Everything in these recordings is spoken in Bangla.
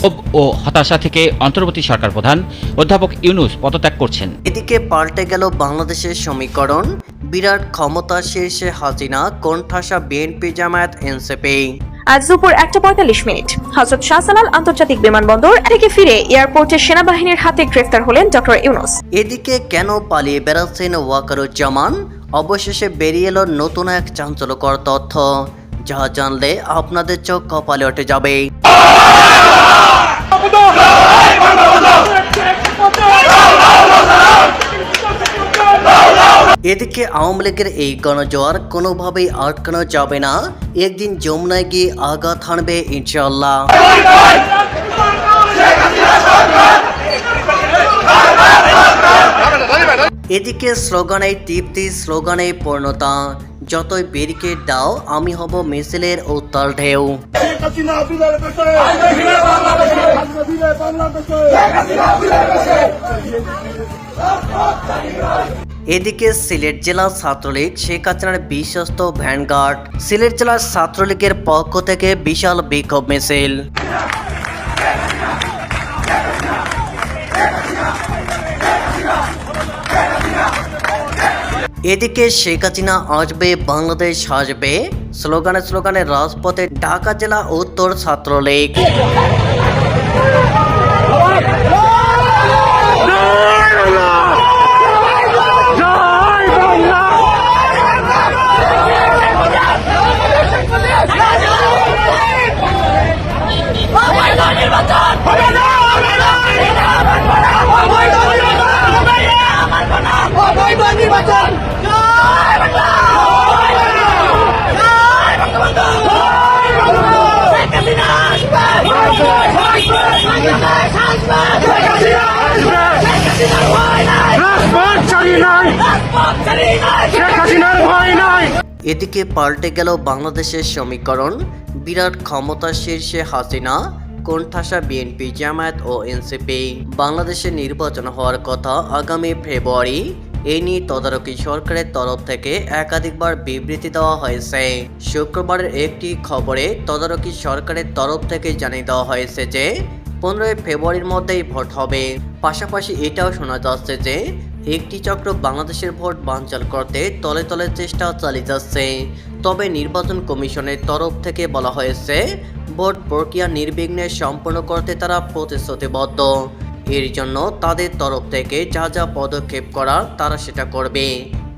ক্ষোভ ও হতাশা থেকে অন্তর্বর্তী সরকার প্রধান অধ্যাপক ইউনুস পদত্যাগ করছেন। এদিকে পাল্টে গেল বাংলাদেশের সমীকরণ। বিরাট ক্ষমতা শীর্ষে হাসিনা কোণঠাসা বিএনপি জামায়াত এনসিপি। আজ দুপুর একটা পঁয়তাল্লিশ মিনিট। হজরত শাহসালাল আন্তর্জাতিক বিমানবন্দর থেকে ফিরে এয়ারপোর্টে সেনাবাহিনীর হাতে গ্রেফতার হলেন ডক্টর ইউনুস। এদিকে কেন পালিয়ে বেড়াচ্ছেন ওয়াকারুজ্জামান? অবশেষে বেরিয়ে এলো নতুন এক চাঞ্চল্যকর তথ্য। যা জানলে আপনাদের চোখ কপালে উঠে যাবে এদিকে আওয়ামী লীগের এই গণজোয়ার কোনোভাবেই আটকানো যাবে না। একদিন যমুনায় গিয়ে আঘাত হানবে ইনশাল্লাহ এদিকে স্লোগানে তৃপ্তি, স্লোগানে পূর্ণতা। যতই ব্যারিকেড দাও আমি হব মিছিলের উত্তাল ঢেউ। এদিকে সিলেট জেলা ছাত্রলীগ শেখ হাসিনার বিশ্বস্ত ভ্যানগার্ড। সিলেট জেলার ছাত্রলীগের পক্ষ থেকে বিশাল বিক্ষোভ মিছিল। এদিকে শেখ হাসিনা আসবে বাংলাদেশ আসবে। স্লোগানে স্লোগানে রাজপথে ঢাকা জেলা উত্তর ছাত্রলীগ। এদিকে পাল্টে গেল বাংলাদেশের সমীকরণ। বিরাট ক্ষমতা শীর্ষে হাসিনা, কোণঠাসা বিএনপি জামায়াত ও এনসিপি। বাংলাদেশে নির্বাচন হওয়ার কথা আগামী ফেব্রুয়ারি এই নিয়ে তদারকি সরকারের তরফ থেকে একাধিকবার বিবৃতি দেওয়া হয়েছে। শুক্রবারের একটি খবরে তদারকি সরকারের তরফ থেকে জানিয়ে দেওয়া হয়েছে যে পনেরোই ফেব্রুয়ারির মধ্যেই ভোট হবে। পাশাপাশি এটাও শোনা যাচ্ছে যে, একটি চক্র বাংলাদেশের ভোট বানচাল করতে তলে তলে চেষ্টা চালিয়ে যাচ্ছে। তবে নির্বাচন কমিশনের তরফ থেকে বলা হয়েছে, ভোট প্রক্রিয়া নির্বিঘ্নে সম্পন্ন করতে তারা প্রতিশ্রুতিবদ্ধ। এর জন্য তাদের তরফ থেকে যা যা পদক্ষেপ করার তারা সেটা করবে।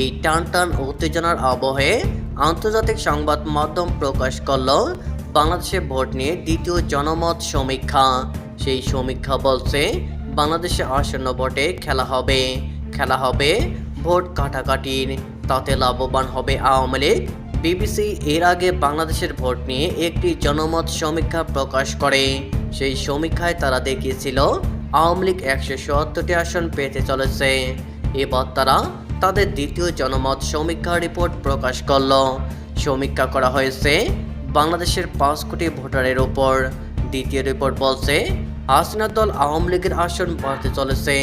এই টান টান উত্তেজনার আবহে আন্তর্জাতিক সংবাদ মাধ্যম প্রকাশ করল, বাংলাদেশে ভোট নিয়ে দ্বিতীয় জনমত সমীক্ষা। সেই সমীক্ষা বলছে, বাংলাদেশে আসন্ন ভোটে খেলা হবে। খেলা হবে ভোট কাটাকাটির। তাতে লাভবান হবে আওয়ামী লীগ। বিবিসি এর আগে বাংলাদেশের ভোট নিয়ে একটি জনমত সমীক্ষা প্রকাশ করে। সেই সমীক্ষায় তারা দেখিয়েছিল, আওয়ামী লীগ একশো সত্তরটি আসন পেতে চলেছে। এবার তারা তাদের দ্বিতীয় জনমত সমীক্ষা রিপোর্ট প্রকাশ করল। সমীক্ষা করা হয়েছে, বাংলাদেশের পাঁচ কোটি ভোটারের ওপর দ্বিতীয় রিপোর্ট বলছে, হাসিনা দল আওয়ামী লীগের আসন বাড়তে চলেছে।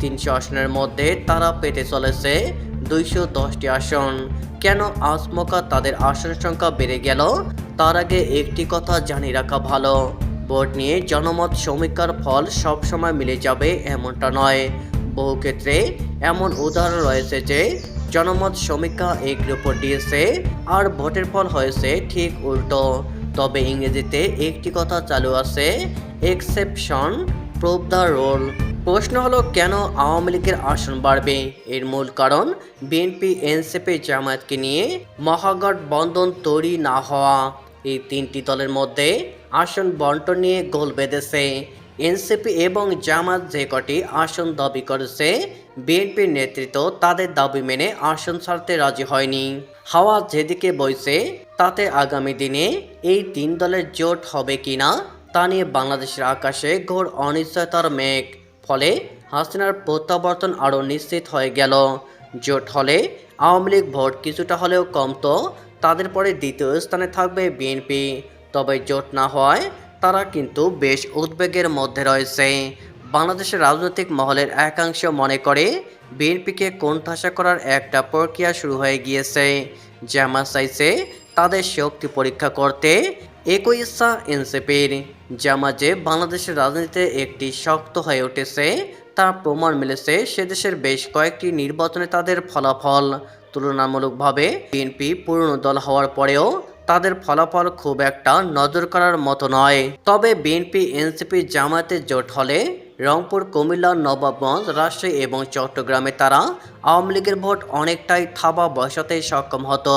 তিনশো আসনের মধ্যে তারা পেতে চলেছে দুইশো দশটি আসন। কেন আসমকা তাদের আসন সংখ্যা বেড়ে গেল? তার আগে একটি কথা জানিয়ে রাখা ভালো। ভোট নিয়ে জনমত সমীক্ষার ফল সবসময় মিলে যাবে এমনটা নয়। বহু ক্ষেত্রে এমন উদাহরণ রয়েছে যে, জনমত সমীক্ষা এক রিপোর্ট দিয়েছে আর ভোটের ফল হয়েছে ঠিক উল্টো। তবে ইংরেজিতে একটি কথা চালু আছে, এক্সেপশন প্রুভ দ্য রোল। প্রশ্ন হলো, কেন আওয়ামী লীগের আসন বাড়বে? এর মূল কারণ, বিএনপি, এনসিপি জামায়াতকে নিয়ে মহাগঠবন্ধন তৈরি না হওয়া। এই তিনটি দলের মধ্যে আসন বন্টন নিয়ে গোল বেঁধেছে। এনসিপি এবং জামাত যে কটি আসন দাবি করেছে, বিএনপির নেতৃত্ব তাদের দাবি মেনে আসন ছাড়তে রাজি হয়নি। হাওয়া যেদিকে বইছে, তাতে আগামী দিনে এই তিন দলের জোট হবে কিনা, তা নিয়ে বাংলাদেশের আকাশে ঘোর অনিশ্চয়তার মেঘ। ফলে হাসিনার প্রত্যাবর্তন আরও নিশ্চিত হয়ে গেল। জোট হলে আওয়ামী লীগ ভোট কিছুটা হলেও কমতো, তাদের পরে দ্বিতীয় স্থানে থাকবে বিএনপি। তবে জোট না হওয়ায় তারা কিন্তু বেশ উদ্বেগের মধ্যে রয়েছে। বাংলাদেশের রাজনৈতিক মহলের একাংশ মনে করে, বিএনপিকে কোণঠাসা করার একটা প্রক্রিয়া শুরু হয়ে গিয়েছে জামা চাইছে তাদের শক্তি পরীক্ষা করতে একই ইচ্ছা এনসিপির জামা যে বাংলাদেশের রাজনীতিতে একটি শক্ত হয়ে উঠেছে। তার প্রমাণ মিলেছে সে দেশের বেশ কয়েকটি নির্বাচনে তাদের ফলাফল। তুলনামূলকভাবে বিএনপি পুরনো দল হওয়ার পরেও তাদের ফলাফল খুব একটা নজর করার মতো নয়। তবে বিএনপি, এনসিপি জামায়াতে জোট হলে রংপুর, কুমিল্লা, নবাবগঞ্জ, রাজশাহী এবং চট্টগ্রামে তারা আওয়ামী লীগের ভোট অনেকটাই থাবা বসাতে সক্ষম হতো।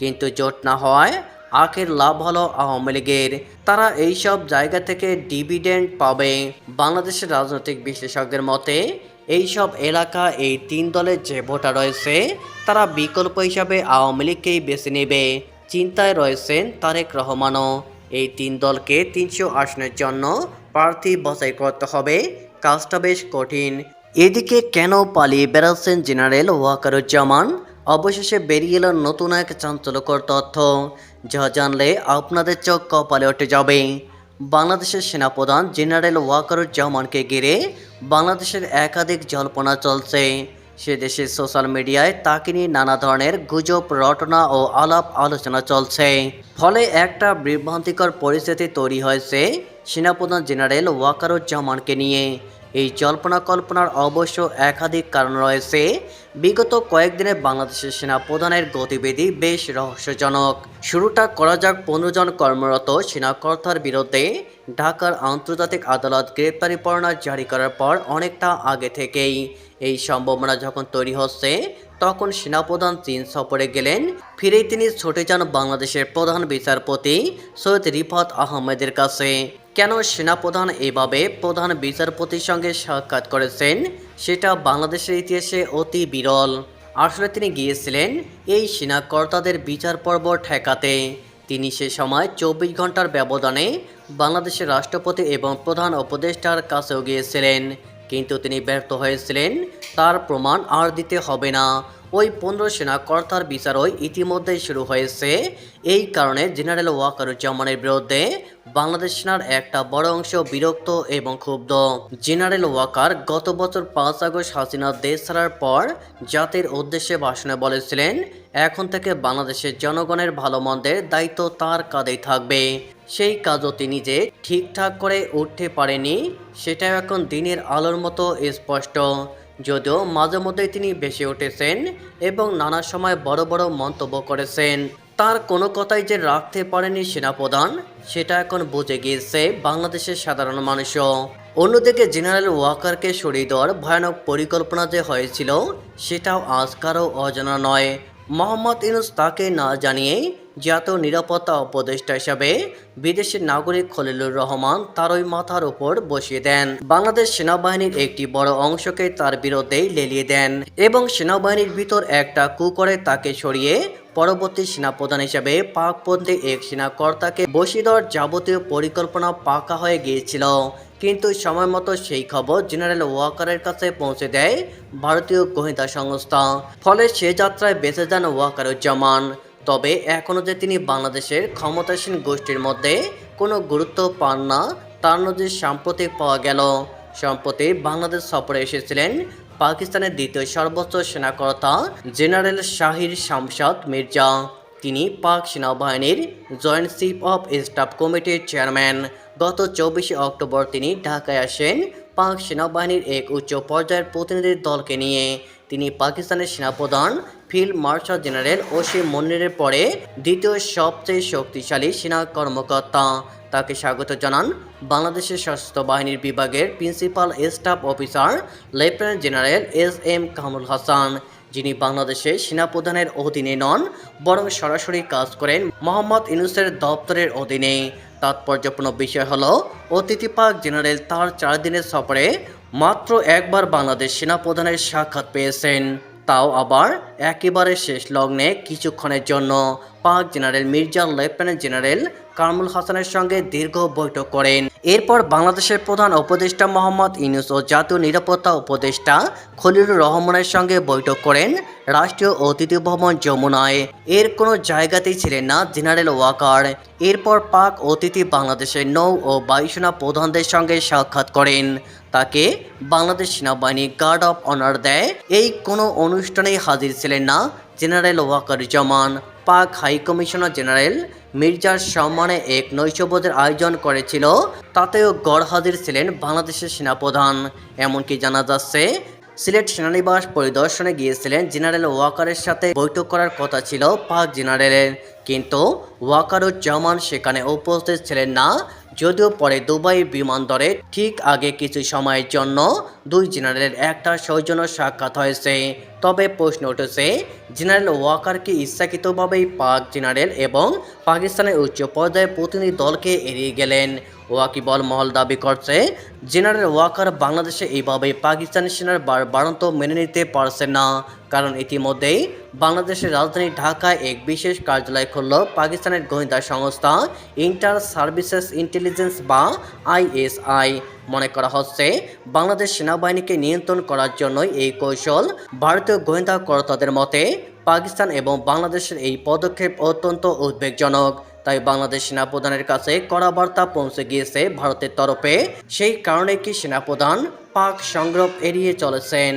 কিন্তু জোট না হওয়ায় আখের লাভ হলো আওয়ামী লীগের। তারা এইসব জায়গা থেকে ডিভিডেন্ড পাবে। বাংলাদেশের রাজনৈতিক বিশ্লেষকদের মতে, এইসব এলাকা এই তিন দলের যে ভোটার রয়েছে, তারা বিকল্প হিসাবে আওয়ামী লীগকেই বেছে নেবে। চিন্তায় রয়েছেন তারেক রহমানও। এই তিন দলকে তিনশো আসনের জন্য প্রার্থী বাছাই করতে হবে। কাজটা বেশ কঠিন। এদিকে কেন পালিয়ে বেড়াচ্ছেন জেনারেল ওয়াকারুজ্জামান? অবশেষে বেরিয়ে এলো নতুন এক চাঞ্চল্যকর তথ্য। যা জানলে আপনাদের চোখ কপালে উঠে যাবে। বাংলাদেশের সেনাপ্রধান জেনারেল ওয়াকারুজ্জামানকে ঘিরে বাংলাদেশের একাধিক জল্পনা চলছে। সে দেশের সোশ্যাল মিডিয়ায় তাকে নিয়ে নানা ধরনের গুজব, রটনা ও আলাপ আলোচনা চলছে। ফলে একটা বিভ্রান্তিকর পরিস্থিতি তৈরি হয়েছে সেনাপ্রধান জেনারেল ওয়াকারুজ্জামানকে নিয়ে। এই জল্পনা কল্পনার অবশ্য একাধিক কারণ রয়েছে। বিগত কয়েকদিনে বাংলাদেশের সেনা প্রধানের গতিবিধি বেশ রহস্যজনক। শুরুটা করা যাক পনেরো জন কর্মরত সেনাকর্তার বিরুদ্ধে। ঢাকার আন্তর্জাতিক আদালত গ্রেপ্তারি পরোয়ানা জারি করার পর অনেকটা আগে থেকেই এই সম্ভাবনা যখন তৈরি হচ্ছে, তখন সেনাপ্রধান চীন সফরে গেলেন। ফিরেই তিনি ছুটে যান বাংলাদেশের প্রধান বিচারপতি সৈয়দ রিফাত আহমেদের কাছে। কেন সেনাপ্রধান এভাবে প্রধান বিচারপতির সঙ্গে সাক্ষাৎ করেছেন, সেটা বাংলাদেশের ইতিহাসে অতি বিরল। আসলে তিনি গিয়েছিলেন এই সেনাকর্তাদের বিচার পর্ব ঠেকাতে। তিনি সে সময় চব্বিশ ঘণ্টার ব্যবধানে বাংলাদেশের রাষ্ট্রপতি এবং প্রধান উপদেষ্টার কাছেও গিয়েছিলেন। কিন্তু তিনি ব্যর্থ হয়েছিলেন, তার প্রমাণ আর দিতে হবে না। ওই পনেরো সেনাকর্তার বিচারও ইতিমধ্যেই শুরু হয়েছে। এই কারণে জেনারেল ওয়াকারুজ্জামানের বিরুদ্ধে বাংলাদেশ সেনার একটা বড় অংশ বিরক্ত এবং ক্ষুব্ধ। জেনারেল ওয়াকার গত বছর পাঁচ আগস্ট হাসিনা দেশ ছাড়ার পর জাতির উদ্দেশ্যে ভাষণে বলেছিলেন, এখন থেকে বাংলাদেশের জনগণের ভালো মন্দের দায়িত্ব তার কাঁধেই থাকবে। সেই কাজও তিনি যে ঠিকঠাক করে উঠতে পারেনি, সেটাও এখন দিনের আলোর মতো স্পষ্ট। যদিও মাঝে মধ্যেই তিনি বেশি উঠেছেন এবং নানা সময় বড় বড় মন্তব্য করেছেন। তার কোনো কথাই যে রাখতে পারেনি সেনাপ্রধান, সেটা এখন বুঝে গিয়েছে বাংলাদেশের সাধারণ মানুষও। অন্যদিকে জেনারেল ওয়াকারকে সরিয়ে দেওয়ার ভয়ানক পরিকল্পনা যে হয়েছিল, সেটাও আজ কারও অজানা নয়। মোহাম্মদ ইউনুস তাকে না জানিয়েই জাতীয় নিরাপত্তা উপদেষ্টা হিসাবে বিদেশের নাগরিক খলিলুর রহমান তারই মাথার উপর বসিয়ে দেন। বাংলাদেশ সেনাবাহিনীর একটি বড় অংশকে তার বিরুদ্ধেই লেলিয়ে দেন এবং সেনাবাহিনীর ভিতর একটা কু করে তাকে সরিয়ে পরবর্তী সেনাপ্রধান হিসেবে পাকপন্থী এক সেনাকর্তাকে বসিয়ে দেওয়ার যাবতীয় পরিকল্পনা পাকা হয়ে গিয়েছিল। কিন্তু সময় মতো সেই খবর জেনারেল ওয়াকারের কাছে পৌঁছে দেয় ভারতীয় গোয়েন্দা সংস্থা। ফলে সে যাত্রায় বেঁচে যান ওয়াকারুজ্জামান। তবে এখনও যে তিনি বাংলাদেশের ক্ষমতাসীন গোষ্ঠীর মধ্যে কোনো গুরুত্ব পান না, তার নজির সাম্প্রতিক পাওয়া গেল। সম্প্রতি বাংলাদেশ সফরে এসেছিলেন পাকিস্তানের দ্বিতীয় সর্বোচ্চ সেনাকর্তা জেনারেল শাহির শামশাদ মির্জা। তিনি পাক সেনাবাহিনীর জয়েন্ট চিফ অফ স্টাফ কমিটির চেয়ারম্যান। গত চব্বিশে অক্টোবর তিনি ঢাকায় আসেন পাক সেনাবাহিনীর এক উচ্চ পর্যায়ের প্রতিনিধি দলকে নিয়ে। তিনি পাকিস্তানের সেনাপ্রধান ফিল্ড মার্শাল জেনারেল ওসি মন্নিরের পরে দ্বিতীয় সবচেয়ে শক্তিশালী সেনা কর্মকর্তা। তাকে স্বাগত জানান বাংলাদেশের সশস্ত্র বাহিনীর বিভাগের principal staff officer lieutenant general S M Kamrul Hasan, যিনি বাংলাদেশের সেনাপ্রধানের অধীনে নন, বরং সরাসরি কাজ করেন মোহাম্মদ ইউনুসের দপ্তরের অধীনে। তাৎপর্যপূর্ণ বিষয় হল, অতিথি পাক জেনারেল তার চার দিনের সফরে মাত্র একবার বাংলাদেশ সেনাপ্রধানের সাক্ষাৎ পেয়েছেন। তাও আবার একেবারে শেষ লগ্নে কিছুক্ষণের জন্য Pak general Mirza lieutenant general Kamrul হাসানের সঙ্গে দীর্ঘ বৈঠক করেন। এরপর বাংলাদেশের প্রধান উপদেষ্টা মোহাম্মদ ইউনুস ও জাতীয় নিরাপত্তা উপদেষ্টা খলিলুর রহমানের সঙ্গে বৈঠক করেন রাষ্ট্রীয় অতিথি ভবন যমুনায়। এর কোনো জায়গাতেই ছিলেন না জেনারেল ওয়াকার। এরপর পাক অতিথি বাংলাদেশের নৌ ও বায়ুসেনা প্রধানদের সঙ্গে সাক্ষাৎ করেন। তাকে বাংলাদেশ সেনাবাহিনী গার্ড অফ অনার দেয়। এই কোনো অনুষ্ঠানেই হাজির ছিলেন না জেনারেল ওয়াকারুজ্জামান পাক হাই কমিশনার জেনারেল মির্জার সম্মানে এক নৈশভোজের আয়োজন করেছিল, তাতেও গড়হাজির ছিলেন বাংলাদেশের সেনাপ্রধান। এমনকি জানা যাচ্ছে, সিলেট সেনানিবাস পরিদর্শনে গিয়েছিলেন জেনারেল ওয়াকারের সাথে বৈঠক করার কথা ছিল পাক জেনারেলের। কিন্তু ওয়াকারুজ্জামান সেখানে উপস্থিত ছিলেন না যদিও পরে দুবাই বিমানবন্দরে ঠিক আগে কিছু সময়ের জন্য দুই জেনারেলের একটা সৌজন্য সাক্ষাৎ হয়েছে। তবে প্রশ্ন উঠেছে, জেনারেল ওয়াকার কি ইচ্ছাকৃতভাবেই পাক জেনারেল এবং পাকিস্তানের উচ্চ পর্যায়ের প্রতিনিধি দলকে এড়িয়ে গেলেন? ওয়াকিবল মহল দাবি করছে, জেনারেল ওয়াকার বাংলাদেশে এইভাবে পাকিস্তানি সেনার বাড়ন্ত মেনে নিতে পারছে না। কারণ ইতিমধ্যেই বাংলাদেশের রাজধানী ঢাকায় এক বিশেষ কার্যালয় খুলল পাকিস্তানের গোয়েন্দা সংস্থা ইন্টার সার্ভিসেস ইন্টেলিজেন্স বা আইএসআই। মনে করা হচ্ছে, বাংলাদেশ সেনাবাহিনীকে নিয়ন্ত্রণ করার জন্যই এই কৌশল ভারতীয় গোয়েন্দা কর্তাদের মতে পাকিস্তান এবং বাংলাদেশের এই পদক্ষেপ অত্যন্ত উদ্বেগজনক। তাই বাংলাদেশ সেনাপ্রধানের কাছে কড়া বার্তা পৌঁছে গিয়েছে ভারতের তরফে। সেই কারণে কি সেনাপ্রধান পাক সংগ্রহ এড়িয়ে চলেছেন?